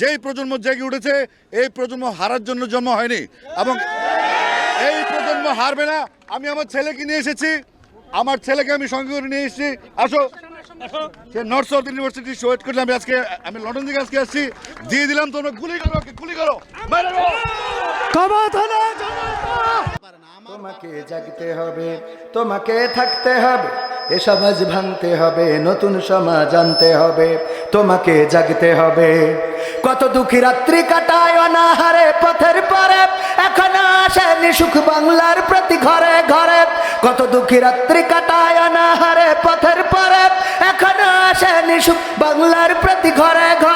যেই প্রজন্ম জেগে উঠেছে এই প্রজন্ম হারার জন্য জন্ম হয়নি। এবং এই প্রজন্ম হারবে না। আমি আমার ছেলেকে নিয়ে এসেছি। আমার ছেলেকে আমি সঙ্গে করে নিয়ে এসেছি। আসো। সে নর্থ সাউথ ইউনিভার্সিটি ওয়েট করলে আমি আজকে আমি লন্ডন থেকে আজকে আসছি। দিয়ে দিলাম তোমরা গুলি করো ওকে, গুলি করো। তোমাকে জাগতে হবে তোমাকে থাকতে হবে এ সমাজ ভাঙতে হবে নতুন সমাজ আনতে হবে তোমাকে জাগতে হবে। কত দুঃখী রাত্রি কাটায় অনাহারে পথের পরে। এখন আসেনি সুখ বাংলার প্রতি ঘরে ঘরে। কত দুঃখী রাত্রি কাটায় অনাহারে পথের পরে। এখন আসেনি সুখ বাংলার প্রতি ঘরে ঘরে।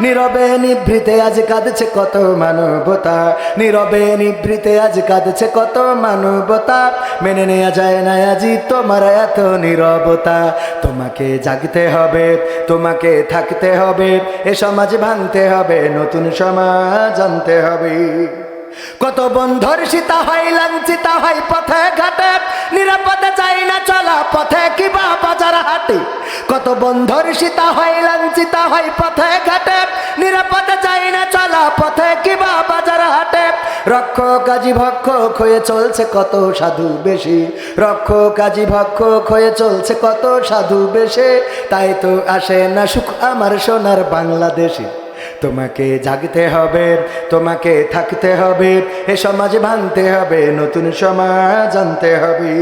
নীরবে নিভৃতে আজ কাঁদছে কত মানবতা। নীরবে নিভৃতে আজ কাঁদছে কত মানবতা। মেনে নেয়া যায় না আজি তোমার এত নীরবতা। তোমাকে জাগতে হবে, তোমাকে থাকতে হবে, এ সমাজ ভাঙতে হবে, নতুন সমাজ আনতে হবে। কত বন্ধর সীতা হয়, লাঞ্ছিতা হয়, পথে ঘাটে। নিরাপদে চাই না চলা, পথে কিবা বাজার হাটে। কত বন্ধর সীতা হয়, লাঞ্ছিতা হয়, পথে ঘাটে। নিরাপদে চাই না চলা, পথে কিবা বাজার হাটে। রক্ষ কাজী ভক্ষ হয়ে চলছে কত সাধু বেশি। রক্ষ কাজী ভক্ষ হয়ে চলছে কত সাধু বেশে। তাই তো আসে না সুখ আমার সোনার বাংলাদেশে। তোমাকে জাগতে হবে, তোমাকে থাকতে হবে, এ সমাজ ভাঙতে হবে, নতুন সমাজ আনতে হবে।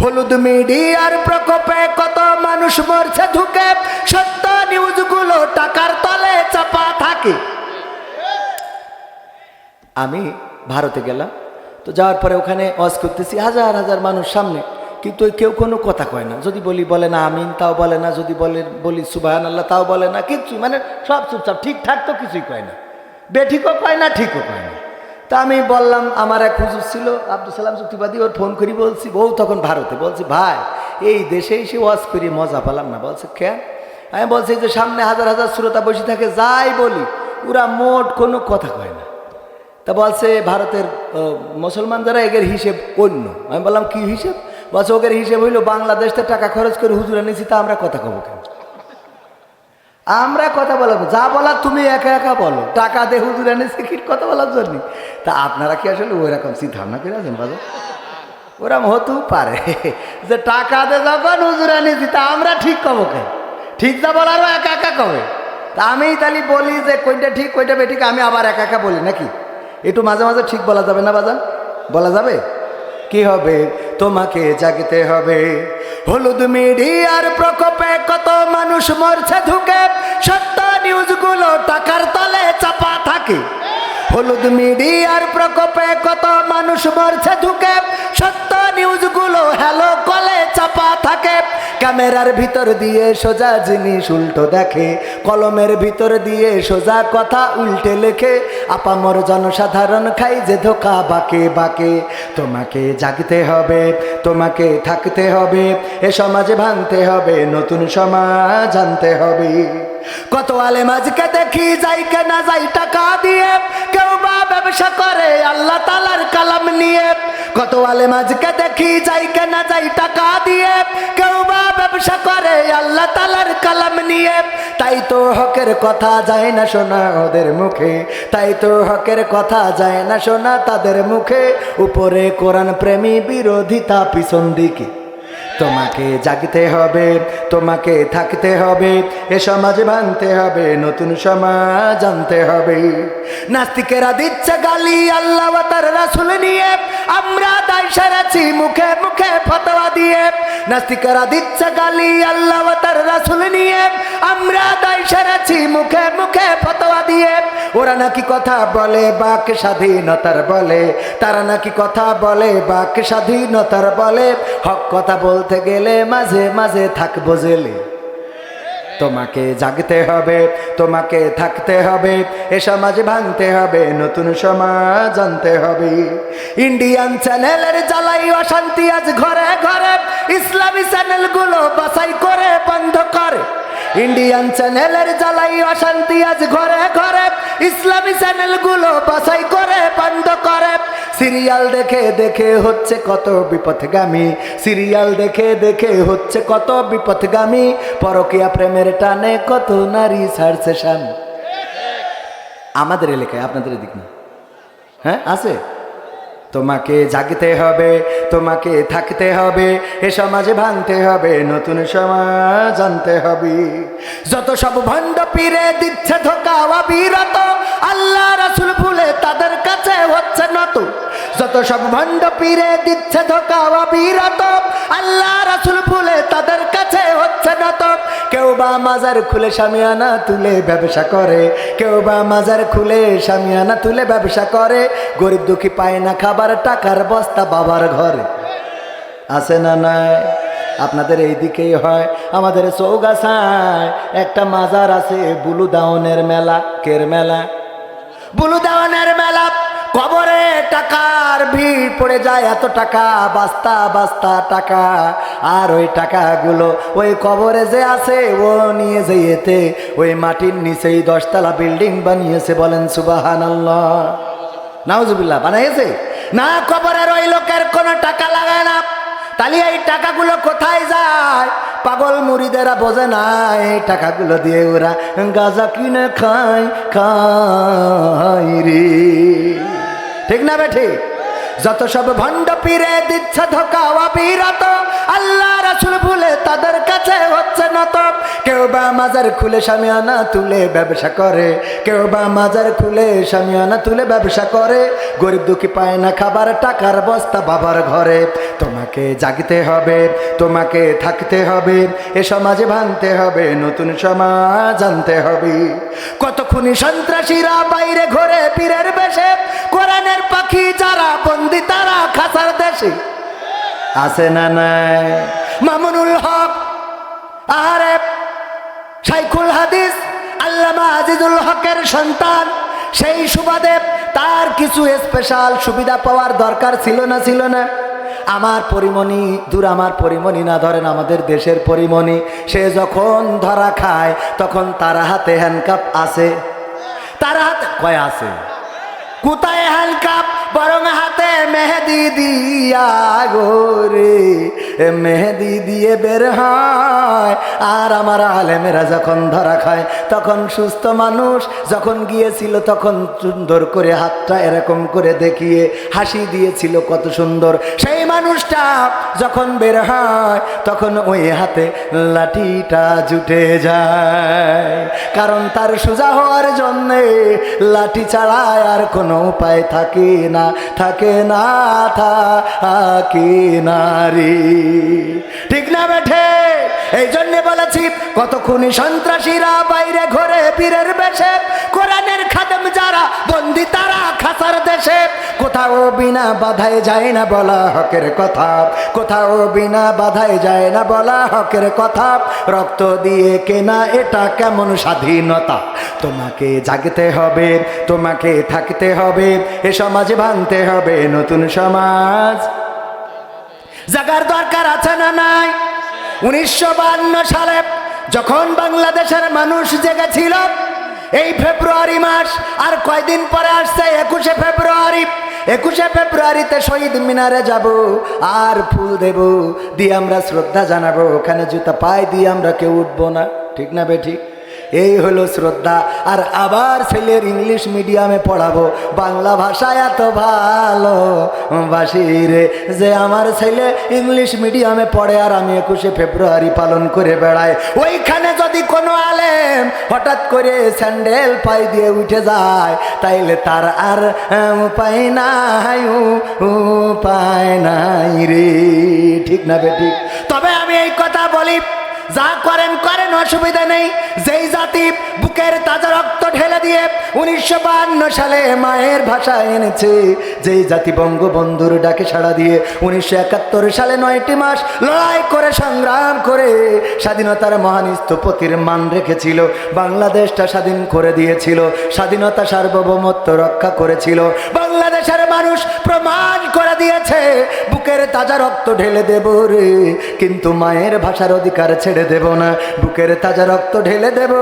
হলুদ মিডিয়ার প্রকোপে কত মানুষ মরছে ঢুকে সত্য নিউজগুলো টাকার তলে চাপা থাকে। আমি ভারতে গেলাম, তো যাওয়ার পরে ওখানে ওয়াজ করতেছি হাজার হাজার মানুষ সামনে। কিন্তু কেউ কোনো কথা কয় না। যদি বলি, বলে না আমিন, তাও বলে না। যদি বলে, বলি সুবাহান আল্লাহ তাও বলে না। কিচ্ছু মানে সব চুপচাপ, ঠিকঠাক তো কিছুই কয় না। বেঠিকও কয় না, ঠিকও কয় না। তা আমি বললাম, আমার এক হুজুর ছিল, আব্দুল সালাম চুক্তিবাদী, ওর ফোন করি, বলছি, বউ তখন ভারতে, বলছি, ভাই, এই দেশে এসে ওয়াজ করি মজা পেলাম না। বলছে, কেন? আমি বলছি যে সামনে হাজার হাজার শ্রোতা বসে থাকে, যাই বলি, ওরা মোট কোনো কথা কয় না। তা বলছে, ভারতের মুসলমান যারা, এগের হিসেব অন্য। আমি বললাম, কি হিসেব? ওগের হিসেব হইল বাংলাদেশতে টাকা খরচ করে হুজুরা নিয়েছি তা আমরা কথা কব কেন? আমরা কথা বলব যা বলার তুমি একা একা বলো, টাকা দে হুজুর এনেছে কি কথা বলার জন্য? তা আপনারা কি আসলে ওই রকম চিন্তা ভাবনা করে আছেন, বাজার? ওরম হতেও পারে, যে টাকা দে যখন হুজুর এনেছি তা আমরা ঠিক কব কেন? ঠিক যা বলারও একা একা কবে? তা আমি তাহলে বলি যে, কোনটা ঠিক, কোনটা বেঠিক, আমি আবার একা একা বলি নাকি? একটু মাঝে মাঝে ঠিক বলা যাবে না বাজান বলা যাবে? কি হবে? তোমাকে জাগতে হবে। হলুদ মিডিয়ার প্রকোপে কত মানুষ মরছে ঢুকে সত্য নিউজগুলো টাকার তলে চাপা থাকে। হলুদ মিডিয়ার প্রকোপে কত মানুষ মরছে ঢুকে সত্য নিউজগুলো হ্যালো চাপা থাকে, ক্যামেরার ভিতর দিয়ে সোজা জিনিস উল্টো দেখে, কলমের ভিতর দিয়ে সোজা কথা উল্টে লেখে, আপামর জনসাধারণ খাই যে ধোকা বাকে বাকে। তোমাকে জাগতে হবে, তোমাকে থাকতে হবে, এ সমাজে ভাঙতে হবে, নতুন সমাজ আনতে হবে। কত আলে মাঝকে দেখি যাই কেনা যাই টাকা দিয়ে। কেউ বা ব্যবসা করে, আল্লাহ তালার কালাম নিয়ে। কত আলে মাঝকে দেখি যাই কেনা যাই টাকা দিয়ে। কেউ বা ব্যবসা করে, আল্লাহ তালার কালাম নিয়ে। তাই তো হকের কথা যায় না শোনা ওদের মুখে। তাই তো হকের কথা যায় না শোনা তাদের মুখে। উপরে কোরআন প্রেমী বিরোধিতা, পিছন দিকে তোমাকে জাগতে হবে, তোমাকে থাকতে হবে, এ সমাজ ভাঙতে হবে, নতুন সমাজ আনতে হবে। নাস্তিকেরা দিচ্ছে গালি, আল্লাহ তার রাসুল নিয়ে আমরা দায় সারাছি মুখে মুখে ফতোয়া দিয়ে। নাস্তিকেরা দিচ্ছে গালি, আল্লাহ তার রাসুল নিয়ে। আমরা দায় সারাছি মুখে মুখে ফতোয়া দিয়ে। ওরা নাকি কথা বলে বাক স্বাধীনতার বলে। তারা নাকি কথা বলে বাক স্বাধীনতার বলে। হক কথা বলতে গেলে মাঝে মাঝে থাকব জেলে। তোমাকে জাগতে হবে, তোমাকে থাকতে হবে, এ সমাজ ভাঙতে হবে, নতুন সমাজ আনতে হবে। ইন্ডিয়ান চ্যানেলের জ্বালাই অশান্তি আজ ঘরে ঘরে, ইসলামী চ্যানেলগুলো বাছাই করে বন্ধ করে। ইন্ডিয়ান চ্যানেলের জ্বালাই অশান্তি আজ ঘরে ঘরে, ইসলামী চ্যানেলগুলো বাছাই করে বন্ধ করে। সিরিয়াল দেখে দেখে হচ্ছে কত বিপথগামী। সিরিয়াল দেখে দেখে হচ্ছে কত বিপথগামী। পরকিয়া প্রেমের টানে কত নারী ছাড়ছে স্বামী আমাদের এলাকায় আপনাদের এদিক না? হ্যাঁ আছে? তোমাকে জাগতে হবে, তোমাকে থাকতে হবে, এ সমাজে ভাঙতে হবে, নতুন সমাজ আনতে হবে। যত সব ভণ্ড পীরে দিচ্ছে ধোকা, অবিরত, আল্লাহ রাসুল ভুলে তাদের কাছে হচ্ছে নত। যত সব ভণ্ড পীরে দিচ্ছে ধোকা অবিরত আল্লাহ রাসুল ভুলে তাদের কাছে হচ্ছে নত কেউ বা মাজার খুলে সামিয়ানা তুলে ব্যবসা করে, কেউ বা মাজার খুলে সামিয়ানা তুলে ব্যবসা করে, গরিব দুঃখী পায় না খাবার টাকার বস্তা বাবার ঘরে। আছে না নাই? আপনাদের এই দিকেই হয়, আমাদের চৌগাছায় একটা মাজার আছে বুলু দাওনের মেলা, কের মেলা? বুলু দাওনের মেলা কবরে টাকার ভিড় পড়ে যায়, এত টাকা, বাস্তা বাস্তা টাকা। আর ওই টাকাগুলো ওই কবরে যে আছে, ও নিয়ে যেতে, ওই মাটির নিচেই দশতলা বিল্ডিং বানিয়েছে বলেন সুবাহান নাউজুবিল্লাহ, বানাইছে? না, কবরের ওই লোকের কোনো টাকা লাগায় না। তাহলে এই টাকাগুলো কোথায় যায়? পাগল মুড়িদেরা বোঝে না, এই টাকাগুলো দিয়ে ওরা গাঁজা কিনে খায় খাই রে। ঠিক না বে ঠিক যত সব ভণ্ড পীরে দিচ্ছে ধোকা, অবিরত। আল্লাহ রাসুল ভুলে তাদের কাছে হচ্ছে নত। কেউ বা মাজার খুলে সামিয়ানা তুলে ব্যবসা করে। কেউ বা মাজার খুলে সামিয়ানা তুলে ব্যবসা করে। গরিব দুঃখী পায় না খাবার, টাকার বস্তা বাবার ঘরে। তোমাকে জাগতে হবে, তোমাকে থাকতে হবে, এ সমাজে ভাঙতে হবে, নতুন সমাজ আনতে হবে। কত খুনি সন্ত্রাসীরা বাইরে ঘরে পীরের বেশে। কোরআনের পাখি যারা বন্দি তারা খাসার দেশে। আছে না নাই? মামুনুল হক আরে শাইখুল হাদিস, আল্লামা আজিজুল হকের সন্তান, সেই সুবাদে তার কিছু স্পেশাল সুবিধা পাওয়ার দরকার ছিল না ছিল না? আমার পরিমণি, দূর আমার পরিমণি না, ধরেন আমাদের দেশের পরিমণি, সে যখন ধরা খায়, তখন তার হাতে হ্যান্ডকাপ আছে। তার হাতে কয় আছে? কোথায় হ্যান্ডকাপ বরং হাতে মেহেদি দিয়া গোরে মেহেদি দিয়ে বের হয়। আর আমার আলেমেরা যখন ধরা খায়, তখন সুস্থ মানুষ যখন গিয়েছিল, তখন সুন্দর করে হাতটা এরকম করে দেখিয়ে হাসি দিয়েছিল কত সুন্দর। সেই মানুষটা যখন বের হয়, তখন ওই হাতে লাঠিটা জুটে যায়। কারণ তার সোজা হওয়ার জন্যে লাঠি ছাড়ায় আর কোনো উপায় থাকে না থাকে না থাকে না রে। ঠিক না বেঠে? এই জন্যে বলেছি কত খুনি সন্ত্রাসীরা বাইরে ঘরে পীরের বেশে, কোরআনের খাদেম যারা, বন্দি তারা খাসার দেশে। কোথাও বিনা বাধায় যায় না বলা হকের কথা। কোথাও বিনা বাধায় যায় না বলা হকের কথা। রক্ত দিয়ে কেনা এটা কেমন স্বাধীনতা? তোমাকে জাগতে হবে, তোমাকে থাকতে হবে, এ সমাজে ভাঙতে হবে নতুন সমাজ। জাগার দরকার আছে না নাই? উনিশশো সালে যখন বাংলাদেশের মানুষ জেগেছিল, এই ফেব্রুয়ারি মাস, আর কয়দিন পরে আসছে? একুশে ফেব্রুয়ারি। একুশে ফেব্রুয়ারিতে শহীদ মিনারে যাব, আর ফুল দেব, দিয়ে আমরা শ্রদ্ধা জানাব। ওখানে জুতা পায়ে দিয়ে আমরা কেউ উঠবো না। ঠিক না বে ঠিক? এই হলো শ্রদ্ধা। আর আবার ছেলের ইংলিশ মিডিয়ামে পড়াবো। বাংলা ভাষা এত ভালো, বাসি রে। যে আমার ছেলে ইংলিশ মিডিয়ামে পড়ে আর আমি একুশে ফেব্রুয়ারি পালন করে বেড়াই। ওইখানে যদি কোনো আলেম হঠাৎ করে স্যান্ডেল পাই দিয়ে উঠে যায়, তাইলে তার আর উপায় নাই উপায় নাই রে। ঠিক না বে ঠিক? তবে আমি এই কথা যা করেন করেন, অসুবিধা নেই। যেই জাতি বুকের তাজা রক্ত ঢেলে দিয়ে উনিশশো সালে মায়ের ভাষা এনেছে, যেই জাতি বঙ্গবন্ধুর ডাকে সাড়া দিয়ে উনিশশো একাত্তর সালে নয়টি মাস লড়াই করে, সংগ্রাম করে স্বাধীনতার মহান স্থপতির মান রেখেছিল, বাংলাদেশটা স্বাধীন করে দিয়েছিল, স্বাধীনতা সার্বভৌমত্ব রক্ষা করেছিল বাংলাদেশের মানুষ প্রমাণ করে দিয়েছে, বুকের তাজা রক্ত ঢেলে দেব রে। কিন্তু মায়ের ভাষার অধিকার ছেড়ে দেব না, বুকের তাজা রক্ত ঢেলে দেব।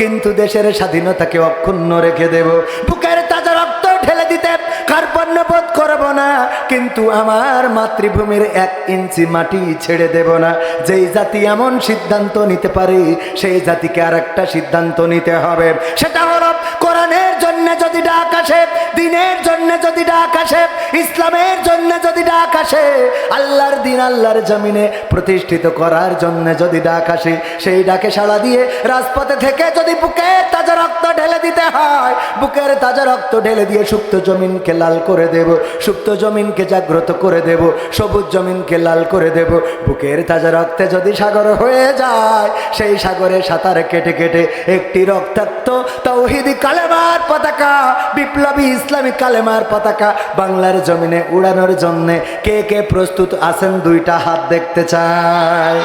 কিন্তু দেশের স্বাধীনতাকে অক্ষুণ্ণ রেখে দেব। বুকের তাজা রক্ত ঢেলে দিতে কার্পণ্য বোধ করব না, কিন্তু আমার মাতৃভূমির এক ইঞ্চি মাটি ছেড়ে দেব না। যেই জাতি এমন সিদ্ধান্ত নিতে পারে, সেই জাতিকে আর একটা সিদ্ধান্ত নিতে হবে। সেটা হলো কোরআনের জন্য দিনের জন্য যদি ডাক আসে ইসলামের জন্য যদি ডাক আসে, আল্লাহর দিন আল্লাহর জমিনে প্রতিষ্ঠিত করার জন্য যদি ডাক আসে, সেই ডাকে সাড়া দিয়ে রাজপথে থেকে যদি বুকের তাজা রক্ত ঢেলে দিতে হয়, বুকের তাজা রক্ত ঢেলে দিয়ে সুপ্ত জমিনকে লাল করে দেব, সুপ্ত জমিনকে জাগ্রত করে দেব, সবুজ জমিনকে লাল করে দেব, বুকের তাজা রক্তে যদি সাগর হয়ে যায়, সেই সাগরে সাঁতার কেটে কেটে একটি রক্তাক্ত তৌহিদি কালেমার পতাকা, বিপ্লবী ইসলামী কালেমার পতাকা, বাংলার জমিনে উড়ানোর জন্যে কে কে প্রস্তুত আছেন দুইটা হাত দেখতে চায়